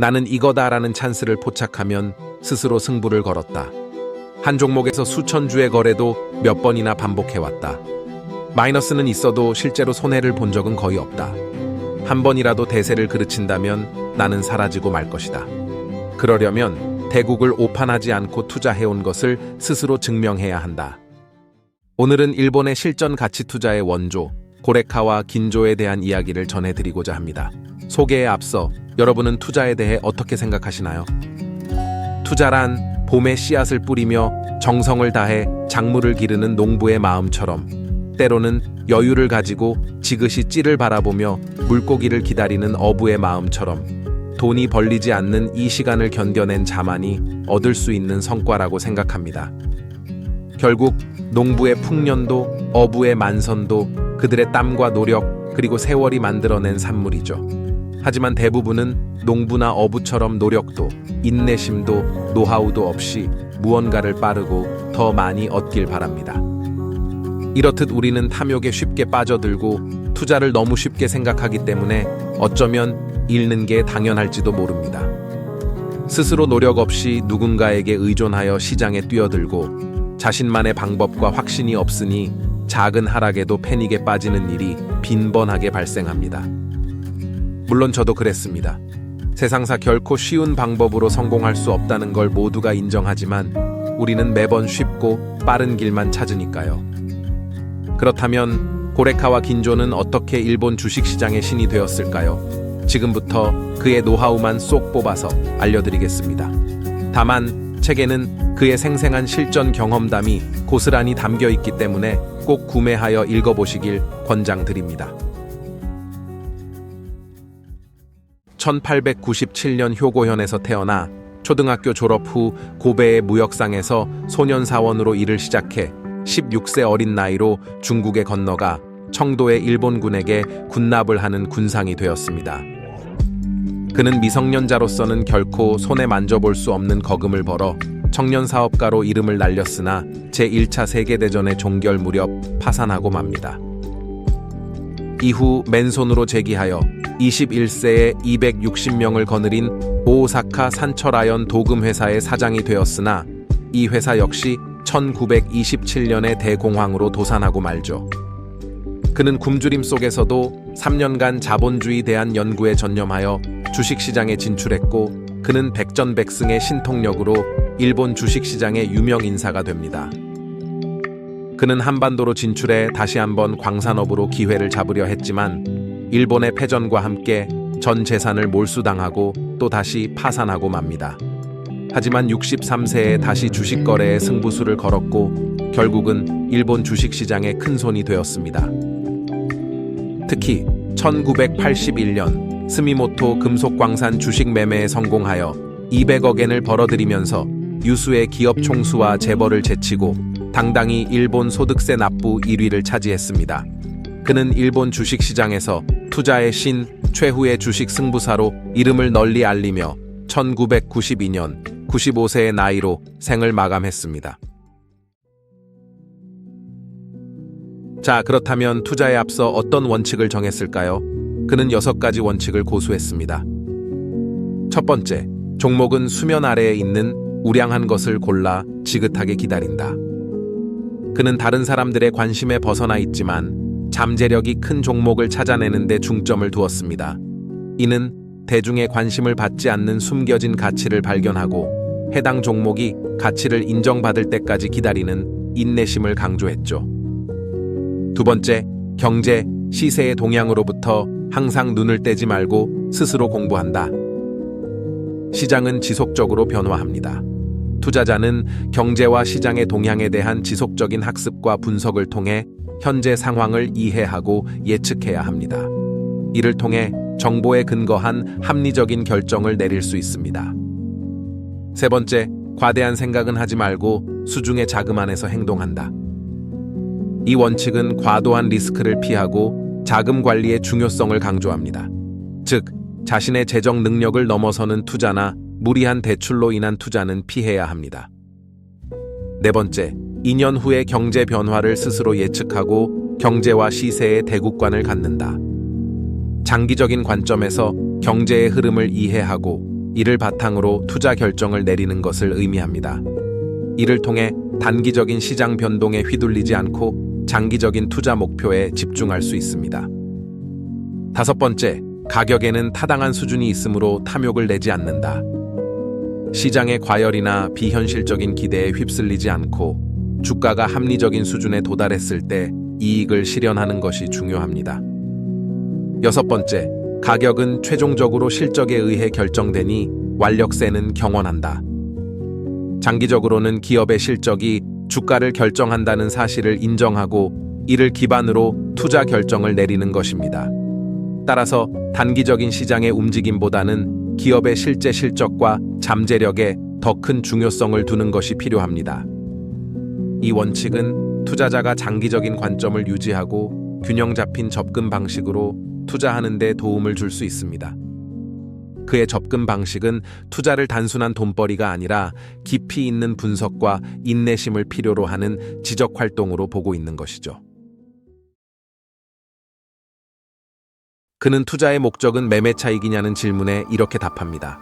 나는 이거다라는 찬스를 포착하면 스스로 승부를 걸었다. 한 종목에서 수천 주의 거래도 몇 번이나 반복해왔다. 마이너스는 있어도 실제로 손해를 본 적은 거의 없다. 한 번이라도 대세를 그르친다면 나는 사라지고 말 것이다. 그러려면 대국을 오판하지 않고 투자해온 것을 스스로 증명해야 한다. 오늘은 일본의 실전 가치 투자의 원조, 고레카와 긴조에 대한 이야기를 전해드리고자 합니다. 소개에 앞서 여러분은 투자에 대해 어떻게 생각하시나요? 투자란 봄에 씨앗을 뿌리며 정성을 다해 작물을 기르는 농부의 마음처럼 때로는 여유를 가지고 지그시 찌를 바라보며 물고기를 기다리는 어부의 마음처럼 돈이 벌리지 않는 이 시간을 견뎌낸 자만이 얻을 수 있는 성과라고 생각합니다. 결국 농부의 풍년도 어부의 만선도 그들의 땀과 노력 그리고 세월이 만들어낸 산물이죠. 하지만 대부분은 농부나 어부처럼 노력도 인내심도 노하우도 없이 무언가를 빠르고 더 많이 얻길 바랍니다. 이렇듯 우리는 탐욕에 쉽게 빠져들고 투자를 너무 쉽게 생각하기 때문에 어쩌면 잃는 게 당연할지도 모릅니다. 스스로 노력 없이 누군가에게 의존하여 시장에 뛰어들고 자신만의 방법과 확신이 없으니 작은 하락에도 패닉에 빠지는 일이 빈번하게 발생합니다. 물론 저도 그랬습니다. 세상사 결코 쉬운 방법으로 성공할 수 없다는 걸 모두가 인정하지만 우리는 매번 쉽고 빠른 길만 찾으니까요. 그렇다면 고레카와 긴조는 어떻게 일본 주식시장의 신이 되었을까요? 지금부터 그의 노하우만 쏙 뽑아서 알려드리겠습니다. 다만 책에는 그의 생생한 실전 경험담이 고스란히 담겨 있기 때문에 꼭 구매하여 읽어보시길 권장드립니다. 1897년 효고현에서 태어나 초등학교 졸업 후 고베의 무역상에서 소년 사원으로 일을 시작해 16세 어린 나이로 중국에 건너가 청도의 일본군에게 군납을 하는 군상이 되었습니다. 그는 미성년자로서는 결코 손에 만져볼 수 없는 거금을 벌어 청년 사업가로 이름을 날렸으나 제1차 세계대전의 종결 무렵 파산하고 맙니다. 이후 맨손으로 재기하여 21세에 260명을 거느린 오사카 산철아연 도금회사의 사장이 되었으나 이 회사 역시 1927년의 대공황으로 도산하고 말죠. 그는 굶주림 속에서도 3년간 자본주의 대한 연구에 전념하여 주식시장에 진출했고 그는 백전백승의 신통력으로 일본 주식시장의 유명 인사가 됩니다. 그는 한반도로 진출해 다시 한번 광산업으로 기회를 잡으려 했지만 일본의 패전과 함께 전 재산을 몰수당하고 또 다시 파산하고 맙니다. 하지만 63세에 다시 주식 거래에 승부수를 걸었고 결국은 일본 주식 시장의 큰 손이 되었습니다. 특히 1981년 스미모토 금속광산 주식 매매에 성공하여 200억 엔을 벌어들이면서 유수의 기업 총수와 재벌을 제치고 당당히 일본 소득세 납부 1위를 차지했습니다. 그는 일본 주식 시장에서 투자의 신 최후의 주식 승부사로 이름을 널리 알리며 1992년 95세의 나이로 생을 마감했습니다. 자, 그렇다면 투자에 앞서 어떤 원칙을 정했을까요? 그는 여섯 가지 원칙을 고수했습니다. 첫 번째, 종목은 수면 아래에 있는 우량한 것을 골라 지긋하게 기다린다. 그는 다른 사람들의 관심에 벗어나 있지만 잠재력이 큰 종목을 찾아내는 데 중점을 두었습니다. 이는 대중의 관심을 받지 않는 숨겨진 가치를 발견하고 해당 종목이 가치를 인정받을 때까지 기다리는 인내심을 강조했죠. 두 번째, 경제, 시세의 동향으로부터 항상 눈을 떼지 말고 스스로 공부한다. 시장은 지속적으로 변화합니다. 투자자는 경제와 시장의 동향에 대한 지속적인 학습과 분석을 통해 현재 상황을 이해하고 예측해야 합니다. 이를 통해 정보에 근거한 합리적인 결정을 내릴 수 있습니다. 세 번째, 과대한 생각은 하지 말고 수중의 자금 안에서 행동한다. 이 원칙은 과도한 리스크를 피하고 자금 관리의 중요성을 강조합니다. 즉, 자신의 재정 능력을 넘어서는 투자나 무리한 대출로 인한 투자는 피해야 합니다. 네 번째, 2년 후의 경제 변화를 스스로 예측하고 경제와 시세의 대국관을 갖는다. 장기적인 관점에서 경제의 흐름을 이해하고 이를 바탕으로 투자 결정을 내리는 것을 의미합니다. 이를 통해 단기적인 시장 변동에 휘둘리지 않고 장기적인 투자 목표에 집중할 수 있습니다. 다섯 번째, 가격에는 타당한 수준이 있으므로 탐욕을 내지 않는다. 시장의 과열이나 비현실적인 기대에 휩쓸리지 않고 주가가 합리적인 수준에 도달했을 때 이익을 실현하는 것이 중요합니다. 여섯 번째, 가격은 최종적으로 실적에 의해 결정되니 완력세는 경원한다. 장기적으로는 기업의 실적이 주가를 결정한다는 사실을 인정하고 이를 기반으로 투자 결정을 내리는 것입니다. 따라서 단기적인 시장의 움직임보다는 기업의 실제 실적과 잠재력에 더 큰 중요성을 두는 것이 필요합니다. 이 원칙은 투자자가 장기적인 관점을 유지하고 균형 잡힌 접근 방식으로 투자하는 데 도움을 줄 수 있습니다. 그의 접근 방식은 투자를 단순한 돈벌이가 아니라 깊이 있는 분석과 인내심을 필요로 하는 지적 활동으로 보고 있는 것이죠. 그는 투자의 목적은 매매 차익이냐는 질문에 이렇게 답합니다.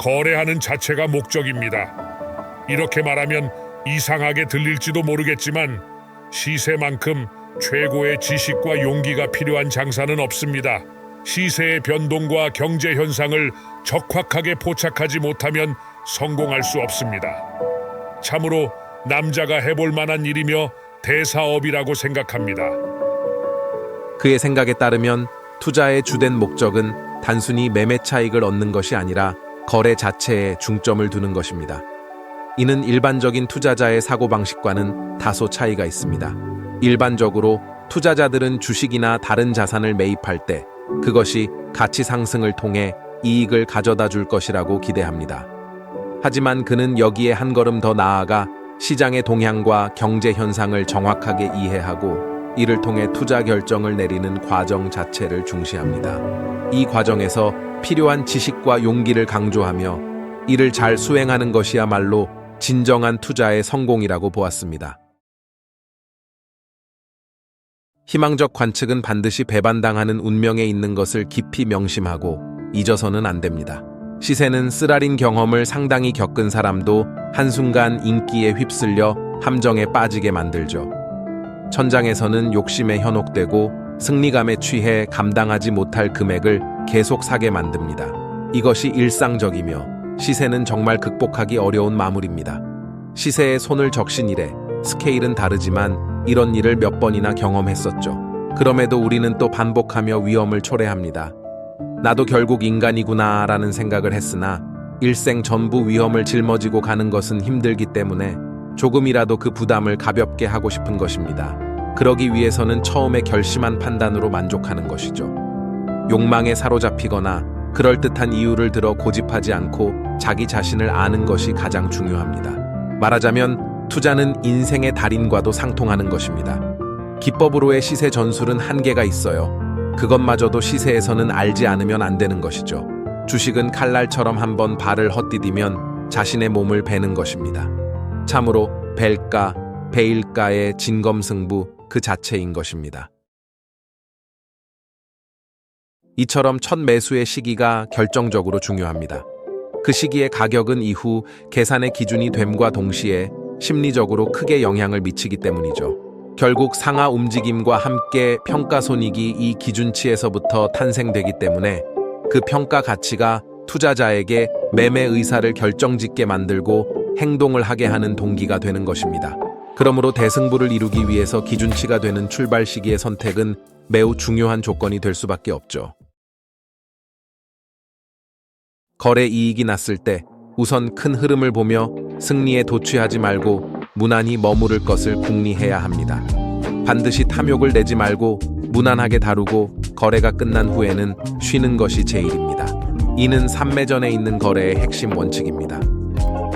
거래하는 자체가 목적입니다. 이렇게 말하면 이상하게 들릴지도 모르겠지만 시세만큼 최고의 지식과 용기가 필요한 장사는 없습니다. 시세의 변동과 경제 현상을 적확하게 포착하지 못하면 성공할 수 없습니다. 참으로 남자가 해볼 만한 일이며 대사업이라고 생각합니다. 그의 생각에 따르면 투자의 주된 목적은 단순히 매매 차익을 얻는 것이 아니라 거래 자체에 중점을 두는 것입니다. 이는 일반적인 투자자의 사고방식과는 다소 차이가 있습니다. 일반적으로 투자자들은 주식이나 다른 자산을 매입할 때 그것이 가치 상승을 통해 이익을 가져다 줄 것이라고 기대합니다. 하지만 그는 여기에 한 걸음 더 나아가 시장의 동향과 경제 현상을 정확하게 이해하고 이를 통해 투자 결정을 내리는 과정 자체를 중시합니다. 이 과정에서 필요한 지식과 용기를 강조하며 이를 잘 수행하는 것이야말로 진정한 투자의 성공이라고 보았습니다. 희망적 관측은 반드시 배반당하는 운명에 있는 것을 깊이 명심하고 잊어서는 안 됩니다. 시세는 쓰라린 경험을 상당히 겪은 사람도 한순간 인기에 휩쓸려 함정에 빠지게 만들죠. 천장에서는 욕심에 현혹되고 승리감에 취해 감당하지 못할 금액을 계속 사게 만듭니다. 이것이 일상적이며 시세는 정말 극복하기 어려운 마물입니다. 시세에 손을 적신 이래 스케일은 다르지만 이런 일을 몇 번이나 경험했었죠. 그럼에도 우리는 또 반복하며 위험을 초래합니다. 나도 결국 인간이구나 라는 생각을 했으나 일생 전부 위험을 짊어지고 가는 것은 힘들기 때문에 조금이라도 그 부담을 가볍게 하고 싶은 것입니다. 그러기 위해서는 처음에 결심한 판단으로 만족하는 것이죠. 욕망에 사로잡히거나 그럴듯한 이유를 들어 고집하지 않고 자기 자신을 아는 것이 가장 중요합니다. 말하자면 투자는 인생의 달인과도 상통하는 것입니다. 기법으로의 시세 전술은 한계가 있어요. 그것마저도 시세에서는 알지 않으면 안 되는 것이죠. 주식은 칼날처럼 한번 발을 헛디디면 자신의 몸을 베는 것입니다. 참으로 벨가, 베일가의 진검승부 그 자체인 것입니다. 이처럼 첫 매수의 시기가 결정적으로 중요합니다. 그 시기의 가격은 이후 계산의 기준이 됨과 동시에 심리적으로 크게 영향을 미치기 때문이죠. 결국 상하 움직임과 함께 평가 손익이 이 기준치에서부터 탄생되기 때문에 그 평가 가치가 투자자에게 매매 의사를 결정짓게 만들고 행동을 하게 하는 동기가 되는 것입니다. 그러므로 대승부를 이루기 위해서 기준치가 되는 출발 시기의 선택은 매우 중요한 조건이 될 수밖에 없죠. 거래 이익이 났을 때 우선 큰 흐름을 보며 승리에 도취하지 말고 무난히 머무를 것을 궁리해야 합니다. 반드시 탐욕을 내지 말고 무난하게 다루고 거래가 끝난 후에는 쉬는 것이 제일입니다. 이는 삼매전에 있는 거래의 핵심 원칙입니다.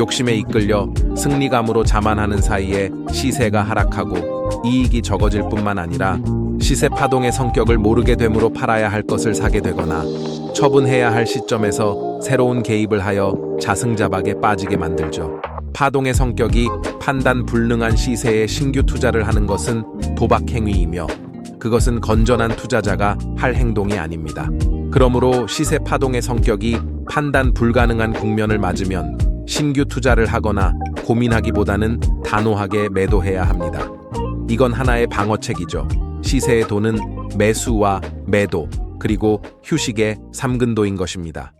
욕심에 이끌려 승리감으로 자만하는 사이에 시세가 하락하고 이익이 적어질 뿐만 아니라 시세 파동의 성격을 모르게 되므로 팔아야 할 것을 사게 되거나 처분해야 할 시점에서 새로운 개입을 하여 자승자박에 빠지게 만들죠. 파동의 성격이 판단 불능한 시세에 신규 투자를 하는 것은 도박 행위이며 그것은 건전한 투자자가 할 행동이 아닙니다. 그러므로 시세 파동의 성격이 판단 불가능한 국면을 맞으면 신규 투자를 하거나 고민하기보다는 단호하게 매도해야 합니다. 이건 하나의 방어책이죠. 시세의 도는 매수와 매도, 그리고 휴식의 삼근도인 것입니다.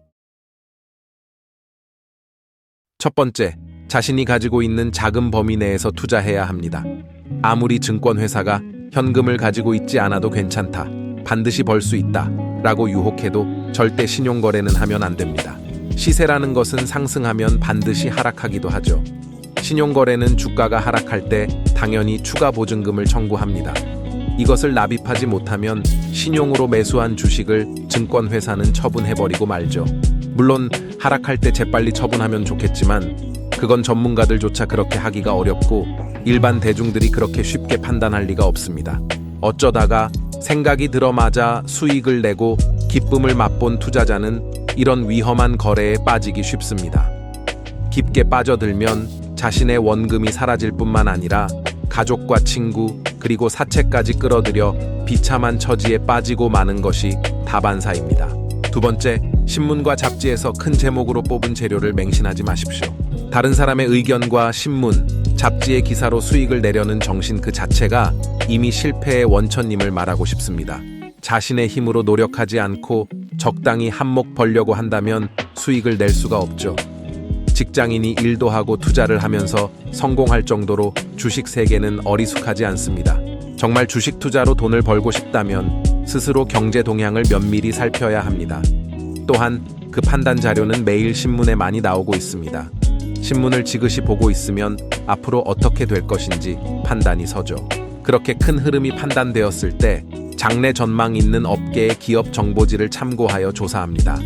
첫 번째, 자신이 가지고 있는 작은 범위 내에서 투자해야 합니다. 아무리 증권회사가 현금을 가지고 있지 않아도 괜찮다. 반드시 벌 수 있다. 라고 유혹해도 절대 신용거래는 하면 안 됩니다. 시세라는 것은 상승하면 반드시 하락하기도 하죠. 신용거래는 주가가 하락할 때 당연히 추가 보증금을 청구합니다. 이것을 납입하지 못하면 신용으로 매수한 주식을 증권회사는 처분해버리고 말죠. 물론 하락할 때 재빨리 처분하면 좋겠지만 그건 전문가들조차 그렇게 하기가 어렵고 일반 대중들이 그렇게 쉽게 판단할 리가 없습니다. 어쩌다가 생각이 들어맞아 수익을 내고 기쁨을 맛본 투자자는 이런 위험한 거래에 빠지기 쉽습니다. 깊게 빠져들면 자신의 원금이 사라질 뿐만 아니라 가족과 친구 그리고 사채까지 끌어들여 비참한 처지에 빠지고 마는 것이 다반사입니다. 두 번째, 신문과 잡지에서 큰 제목으로 뽑은 재료를 맹신하지 마십시오. 다른 사람의 의견과 신문, 잡지의 기사로 수익을 내려는 정신 그 자체가 이미 실패의 원천임을 말하고 싶습니다. 자신의 힘으로 노력하지 않고 적당히 한몫 벌려고 한다면 수익을 낼 수가 없죠. 직장인이 일도 하고 투자를 하면서 성공할 정도로 주식 세계는 어리숙하지 않습니다. 정말 주식 투자로 돈을 벌고 싶다면 스스로 경제 동향을 면밀히 살펴야 합니다. 또한 그 판단 자료는 매일 신문에 많이 나오고 있습니다. 신문을 지그시 보고 있으면 앞으로 어떻게 될 것인지 판단이 서죠. 그렇게 큰 흐름이 판단되었을 때 장래 전망 있는 업계의 기업 정보지를 참고하여 조사합니다.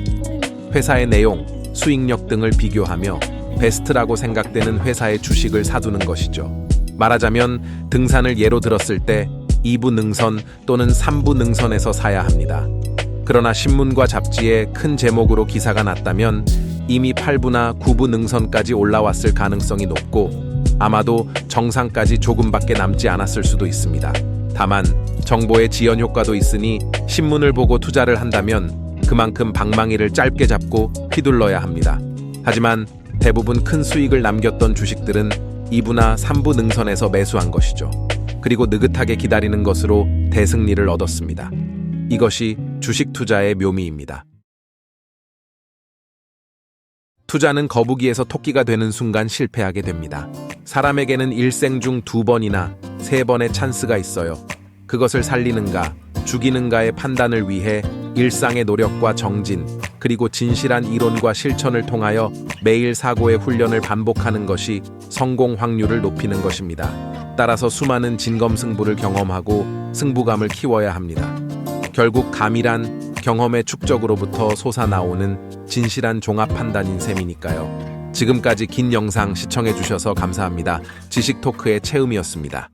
회사의 내용, 수익력 등을 비교하며 베스트라고 생각되는 회사의 주식을 사두는 것이죠. 말하자면 등산을 예로 들었을 때 2부 능선 또는 3부 능선에서 사야 합니다. 그러나 신문과 잡지에 큰 제목으로 기사가 났다면 이미 8부나 9부 능선까지 올라왔을 가능성이 높고 아마도 정상까지 조금밖에 남지 않았을 수도 있습니다. 다만 정보의 지연 효과도 있으니 신문을 보고 투자를 한다면 그만큼 방망이를 짧게 잡고 휘둘러야 합니다. 하지만 대부분 큰 수익을 남겼던 주식들은 2부나 3부 능선에서 매수한 것이죠. 그리고 느긋하게 기다리는 것으로 대승리를 얻었습니다. 이것이 주식 투자의 묘미입니다. 투자는 거북이에서 토끼가 되는 순간 실패하게 됩니다. 사람에게는 일생 중 두 번이나 세 번의 찬스가 있어요. 그것을 살리는가, 죽이는가의 판단을 위해 일상의 노력과 정진, 그리고 진실한 이론과 실천을 통하여 매일 사고의 훈련을 반복하는 것이 성공 확률을 높이는 것입니다. 따라서 수많은 진검승부를 경험하고 승부감을 키워야 합니다. 결국 감이란 경험의 축적으로부터 솟아나오는 진실한 종합 판단인 셈이니까요. 지금까지 긴 영상 시청해 주셔서 감사합니다. 지식 토크의 채음이었습니다.